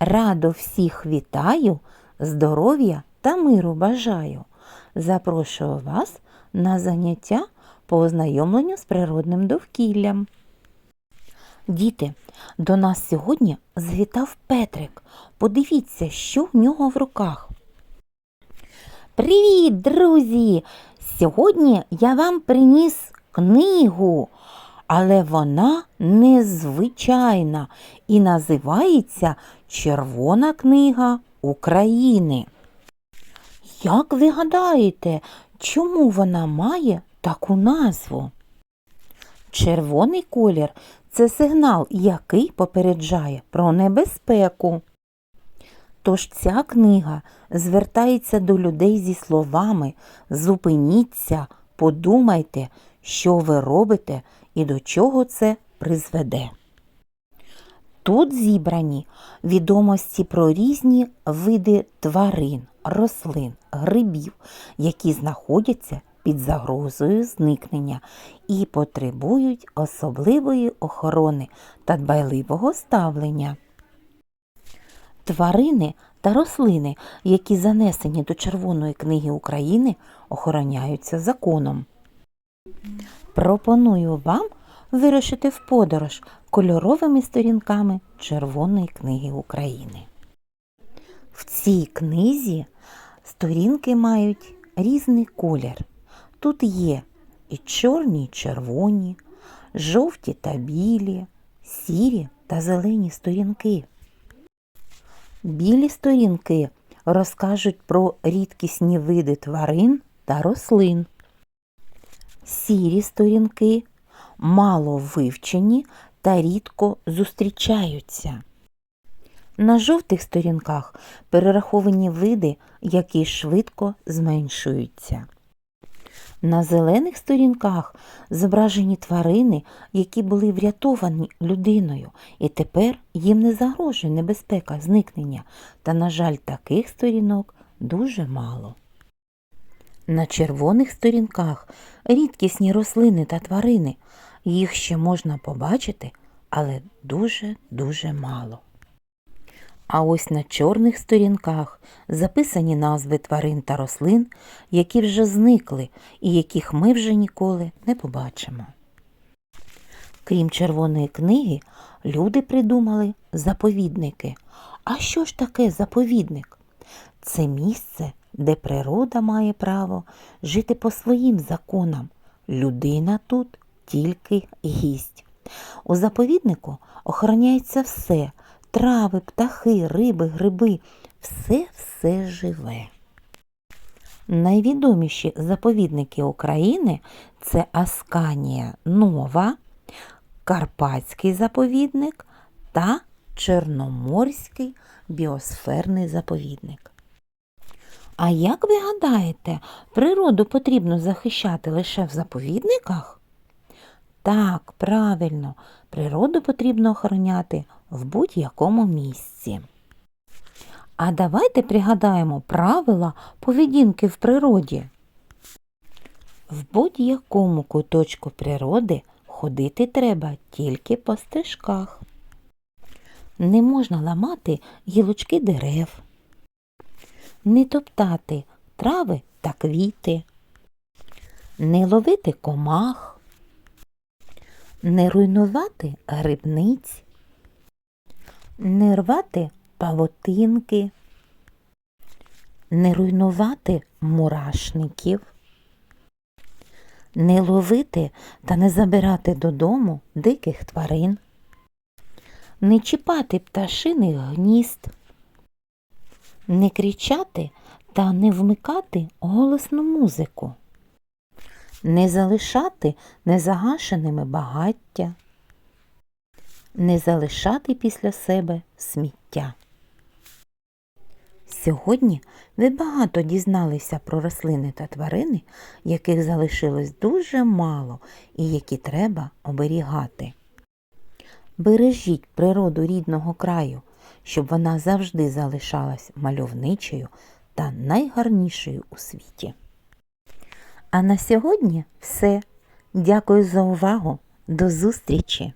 Радо всіх вітаю, здоров'я та миру бажаю. Запрошую вас на заняття по ознайомленню з природним довкіллям. Діти, до нас сьогодні завітав Петрик. Подивіться, що в нього в руках. Привіт, друзі! Сьогодні я вам приніс книгу, але вона незвичайна і називається Червона книга України. Як ви гадаєте, чому вона має таку назву? Червоний колір це сигнал, який попереджає про небезпеку. Тож ця книга звертається до людей зі словами Зупиніться, подумайте, що ви робите і до чого це призведе. Тут зібрані відомості про різні види тварин, рослин, грибів, які знаходяться під загрозою зникнення і потребують особливої охорони та дбайливого ставлення. Тварини та рослини, які занесені до Червоної книги України, охороняються законом. Пропоную вам вирушити в подорож кольоровими сторінками Червоної книги України. В цій книзі сторінки мають різний колір. Тут є і чорні, і червоні, жовті та білі, сірі та зелені сторінки. Білі сторінки розкажуть про рідкісні види тварин та рослин. Сірі сторінки мало вивчені та рідко зустрічаються. На жовтих сторінках перераховані види, які швидко зменшуються. На зелених сторінках зображені тварини, які були врятовані людиною, і тепер їм не загрожує небезпека зникнення, та, на жаль, таких сторінок дуже мало. На червоних сторінках рідкісні рослини та тварини. Їх ще можна побачити, але дуже-дуже мало. А ось на чорних сторінках записані назви тварин та рослин, які вже зникли і яких ми вже ніколи не побачимо. Крім червоної книги, люди придумали заповідники. А що ж таке заповідник? Це місце, де природа має право жити по своїм законам. Людина тут тільки гість. У заповіднику охороняється все трави, птахи, риби, гриби, все-все живе. Найвідоміші заповідники України це Асканія Нова, Карпатський заповідник та Чорноморський біосферний заповідник. А як ви гадаєте, природу потрібно захищати лише в заповідниках? Так, правильно, природу потрібно охороняти в будь-якому місці. А давайте пригадаємо правила поведінки в природі. В будь-якому куточку природи ходити треба тільки по стежках. Не можна ламати гілочки дерев, не топтати трави та квіти, не ловити комах, не руйнувати грибниць, не рвати павутинки, не руйнувати мурашників, не ловити та не забирати додому диких тварин, не чіпати пташиних гнізд, не кричати та не вмикати голосну музику, не залишати незагашеними багаття не залишати після себе сміття. Сьогодні ви багато дізналися про рослини та тварини, яких залишилось дуже мало і які треба оберігати. Бережіть природу рідного краю, щоб вона завжди залишалась мальовничою та найгарнішою у світі. А на сьогодні все. Дякую за увагу. До зустрічі!